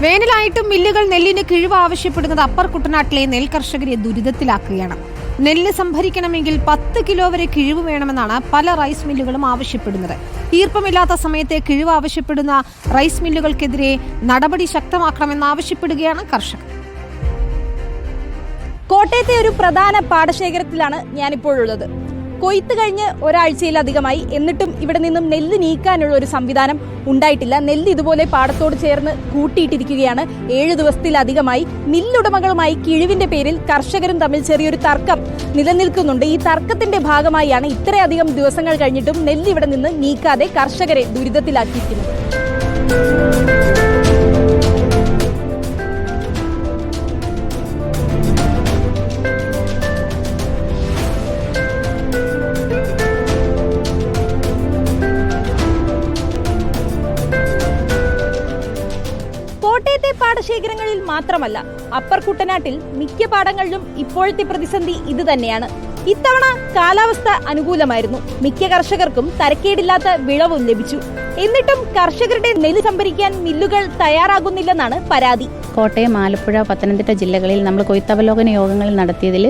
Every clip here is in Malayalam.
വേനലായിട്ടും മില്ലുകൾ നെല്ലിന് കിഴിവ് ആവശ്യപ്പെടുന്നത് അപ്പർ കുട്ടനാട്ടിലെ നെൽ കർഷകരെ ദുരിതത്തിലാക്കുകയാണ്. നെല്ല് സംഭരിക്കണമെങ്കിൽ പത്ത് കിലോ വരെ കിഴിവ് വേണമെന്നാണ് പല റൈസ് മില്ലുകളും ആവശ്യപ്പെടുന്നത്. ഈർപ്പമില്ലാത്ത സമയത്തെ കിഴിവ് ആവശ്യപ്പെടുന്ന റൈസ് മില്ലുകൾക്കെതിരെ നടപടി ശക്തമാക്കണമെന്നാവശ്യപ്പെടുകയാണ് കർഷകർ. കോട്ടയത്തെ ഒരു പ്രധാന പാടശേഖരത്തിലാണ് ഞാനിപ്പോഴുള്ളത്. കൊയ്ത്ത് കഴിഞ്ഞ് ഒരാഴ്ചയിലധികമായി എന്നിട്ടും ഇവിടെ നിന്നും നെല്ല് നീക്കാനുള്ള ഒരു സംവിധാനം ഉണ്ടായിട്ടില്ല. നെല്ല് ഇതുപോലെ പാടത്തോട് ചേർന്ന് കൂട്ടിയിട്ടിരിക്കുകയാണ്. ഏഴ് ദിവസത്തിലധികമായി നെല്ലുടമകളുമായി കിഴിവിന്റെ പേരിൽ കർഷകരും തമ്മിൽ ചെറിയൊരു തർക്കം നിലനിൽക്കുന്നുണ്ട്. ഈ തർക്കത്തിന്റെ ഭാഗമായാണ് ഇത്രയധികം ദിവസങ്ങൾ കഴിഞ്ഞിട്ടും നെല്ല് ഇവിടെ നിന്ന് നീക്കാതെ കർഷകരെ ദുരിതത്തിലാക്കിയിരിക്കുന്നത്. പാടശേഖരങ്ങളിൽ മാത്രമല്ല അപ്പർ കുട്ടനാട്ടിൽ മിക്ക പാടങ്ങളിലും ഇപ്പോഴത്തെ പ്രതിസന്ധി ഇത് തന്നെയാണ്. ഇത്തവണ കാലാവസ്ഥ അനുകൂലമായിരുന്നു. മിക്ക കർഷകർക്കും തരക്കേടില്ലാത്ത വിളവും ലഭിച്ചു. എന്നിട്ടും കർഷകരുടെ നെല്ല് സംഭരിക്കാൻ മില്ലുകൾ തയ്യാറാകുന്നില്ലെന്നാണ് പരാതി. കോട്ടയം ആലപ്പുഴ പത്തനംതിട്ട ജില്ലകളിൽ നമ്മൾ കൊയ്ത്തവലോകന യോഗങ്ങൾ നടത്തിയതിൽ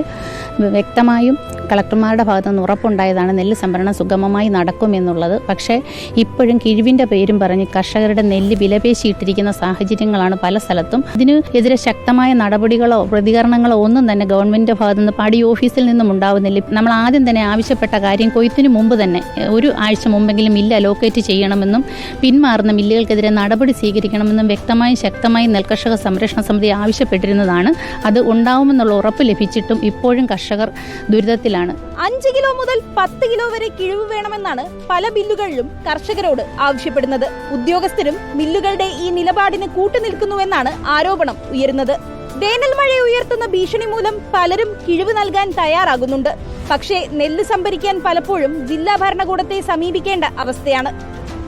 വ്യക്തമായും കളക്ടർമാരുടെ ഭാഗത്തു നിന്ന് ഉറപ്പുണ്ടായതാണ് നെല്ല് സംഭരണം സുഗമമായി നടക്കുമെന്നുള്ളത്. പക്ഷേ ഇപ്പോഴും കിഴിവിന്റെ പേരും പറഞ്ഞ് കർഷകരുടെ നെല്ല് വിലപേശിയിട്ടിരിക്കുന്ന സാഹചര്യങ്ങളാണ് പല സ്ഥലത്തും. ഇതിന് എതിരെ ശക്തമായ നടപടികളോ പ്രതികരണങ്ങളോ ഒന്നും തന്നെ ഗവൺമെന്റ് ഭാഗത്തു നിന്ന് പാടി ഓഫീസിൽ നിന്നും ഉണ്ടാവുന്നില്ല. നമ്മൾ ആദ്യം തന്നെ ആവശ്യപ്പെട്ട കാര്യം കൊയ്ത്തിന് മുമ്പ് തന്നെ ഒരു ആഴ്ച മുമ്പെങ്കിലും മില്ല് അലോക്കേറ്റ് ചെയ്യണമെന്നും പിന്മാറുന്ന മില്ലുകൾക്കെതിരെ നടപടി സ്വീകരിക്കണമെന്നും വ്യക്തമായും ശക്തമായും നെൽകർഷക സംരക്ഷണ സമിതി ആവശ്യപ്പെട്ടിരുന്നതാണ്. അത് ഉണ്ടാവുമെന്നുള്ള ഉറപ്പ് ലഭിച്ചിട്ടും ഇപ്പോഴും കർഷകർ ദുരിതത്തിലാണ് അഞ്ച് കിലോ മുതൽ പത്ത് കിലോ വരെ കിഴിവ് വേണമെന്നാണ് പല ബില്ലുകളിലും കർഷകരോട് ആവശ്യപ്പെടുന്നത്. ഉദ്യോഗസ്ഥരും മില്ലുകളുടെ ഈ നിലപാടിന് കൂട്ടുനിൽക്കുന്നുവെന്നാണ് ആരോപണം ഉയരുന്നത്. വേനൽ മഴ ഉയർത്തുന്ന ഭീഷണി മൂലം പലരും കിഴിവ് നൽകാൻ തയ്യാറാകുന്നുണ്ട്. പക്ഷേ നെല്ല് സംഭരിക്കാൻ പലപ്പോഴും ജില്ലാ ഭരണകൂടത്തെ സമീപിക്കേണ്ട അവസ്ഥയാണ്.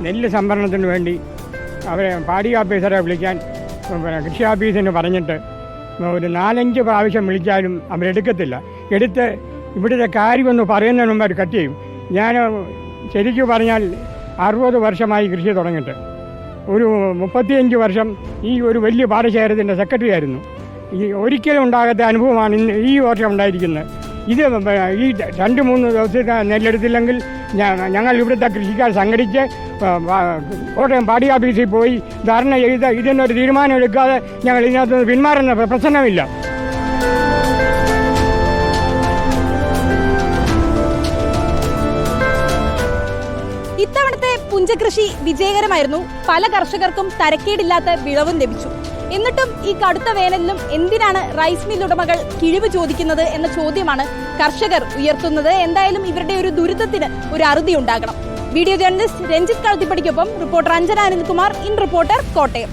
നെല്ല് സംഭരണത്തിന് വേണ്ടി അവരെ പാടി ഓഫീസറെ വിളിക്കാൻ കൃഷി ഓഫീസിന് പറഞ്ഞിട്ട് ഒരു നാലഞ്ച് പ്രാവശ്യം വിളിച്ചാലും അവരെടുക്കത്തില്ല. എടുത്ത് ഇവിടുത്തെ കാര്യമൊന്ന് പറയുന്നതിന് മുമ്പ് കട്ട് ചെയ്യും. ഞാൻ ശരിക്കും പറഞ്ഞാൽ അറുപത് വർഷമായി കൃഷി തുടങ്ങിയിട്ട്. ഒരു മുപ്പത്തിയഞ്ച് വർഷം ഈ ഒരു വലിയ പാടശേഖരത്തിന്റെ സെക്രട്ടറി ആയിരുന്നു. ഈ ഒരിക്കലും ഉണ്ടാകാത്ത അനുഭവമാണ് ഇന്ന് ഈ വർഷം ഉണ്ടായിരിക്കുന്നത്. ഇത് ഈ രണ്ട് മൂന്ന് ദിവസത്തെ നെല്ലെടുത്തില്ലെങ്കിൽ ഞങ്ങൾ ഇവിടുത്തെ കൃഷിക്കാർ സംഘടിച്ച് കോട്ടയം പാടി ഓഫീസിൽ പോയി ധാരണ ചെയ്ത് ഇതിനൊരു തീരുമാനം എടുക്കാതെ ഞങ്ങൾ ഇതിനകത്ത് പിന്മാറുന്ന പ്രശ്നമില്ല. ഇത്തവണത്തെ പുഞ്ചകൃഷി വിജയകരമായിരുന്നു. പല കർഷകർക്കും തരക്കേടില്ലാത്ത വിളവും ലഭിച്ചു. എന്നിട്ടും ഈ കടുത്ത വേനലിലും എന്തിനാണ് റൈസ് മിൽ ഉടമകൾ കിഴിവ് ചോദിക്കുന്നത് എന്ന ചോദ്യമാണ് കർഷകർ ഉയർത്തുന്നത്. എന്തായാലും ഇവരുടെ ഒരു ദുരിതത്തിന് ഒരു അറുതി ഉണ്ടാകണം. Video journalist Ranjith കളത്തിപ്പടിക്കൊപ്പം reporter Anjana Anilkumar. In reporter Kottayam.